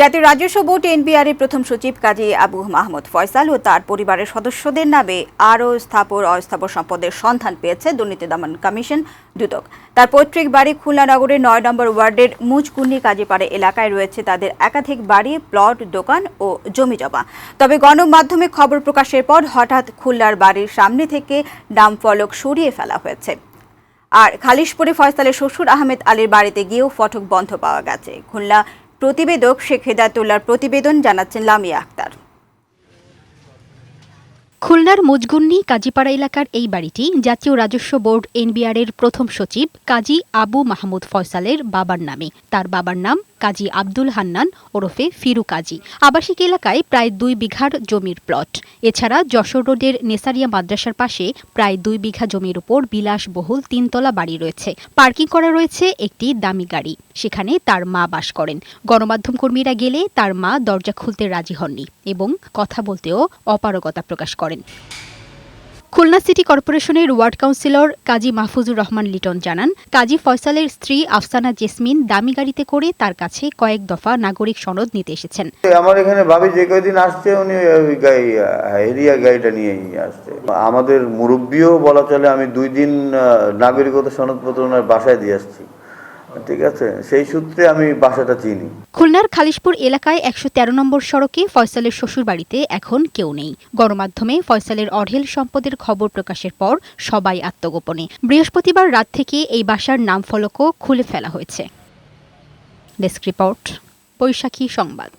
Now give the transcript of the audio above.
জাতীয় রাজস্ব board NBR এর প্রথম সচিব কাজী আবু মাহমুদ ফয়সাল ও তার পরিবারের সদস্যদের নামে আরও স্থাপর অস্থাপর সম্পদের সন্ধান পেয়েছে দুর্নীতি দমন কমিশন দুদক। তার পৈতৃক বাড়ি খুলনা নগরের নয় নম্বর ওয়ার্ডের মুজকুন্নি কাজীপাড়া এলাকায় রয়েছে তাদের একাধিক বাড়ি, প্লট, দোকান ও জমি জমা। তবে গণমাধ্যমে খবর প্রকাশের পর হঠাৎ খুলনার বাড়ির সামনে থেকে নাম ফলক সরিয়ে ফেলা হয়েছে। আর খালিশপুরে ফয়সালের শ্বশুর আহমেদ আলীর বাড়িতে গিয়েও ফটক বন্ধ পাওয়া গেছে। খুলনা প্রতিবেদক শেখ হেদায়তুল্লার প্রতিবেদন জানাচ্ছেন লামিয়া আক্তার। খুলনার মুজগুন্নি কাজীপাড়া এলাকার এই বাড়িটি জাতীয় রাজস্ব বোর্ড এনবিআর এর প্রথম সচিব কাজী আবু মাহমুদ ফয়সালের বাবার নামে। তার বাবার নাম কাজী আব্দুল হান্নান ওরফে ফিরু কাজী। আবাসিক এলাকায় প্রায় দুই বিঘার জমির প্লট। এছাড়া যশোর রোডের নেসারিয়া মাদ্রাসার পাশে প্রায় দুই বিঘা জমির উপর বিলাসবহুল তিনতলা বাড়ি রয়েছে। পার্কিং করা রয়েছে একটি দামি গাড়ি। সেখানে তার মা বাস করেন। গণমাধ্যম কর্মীরা গেলে তার মা দরজা খুলতে রাজি হননি এবং কথা বলতেও অপারগতা প্রকাশ করেন। খুলনা সিটি কর্পোরেশনের ওয়ার্ড কাউন্সিলর কাজী মাহফুজুর রহমান লিটন জানান, কাজী ফয়সালের স্ত্রী আফসানা জেসমিন দামি গাড়িতে করে তার কাছে কয়েক দফা নাগরিক সনদ নিতে এসেছেন। আমার এখানে ভাবি যে কয়দিন আসছে উনি এরিয়া গাড়িটা নিয়েই আসছে। আমাদের মুরব্বীও বলা চলে আমি দুই দিন নাগরিকতা সনদপত্র ওনার বাসায় দিয়ে আসছি। ঠিক আছে? সেই সূত্রে আমি বাসাটা চিনি। খুলনার খালিশপুর এলাকায় একশো তেরো নম্বর সড়কে ফয়সালের শ্বশুর বাড়িতে এখন কেউ নেই। গণমাধ্যমে ফয়সালের অঢেল সম্পদের খবর প্রকাশের পর সবাই আত্মগোপনে। বৃহস্পতিবার রাত থেকে এই বাসার নাম ফলকও খুলে ফেলা হয়েছে। ডেস্ক রিপোর্ট, বৈশাখী সংবাদ।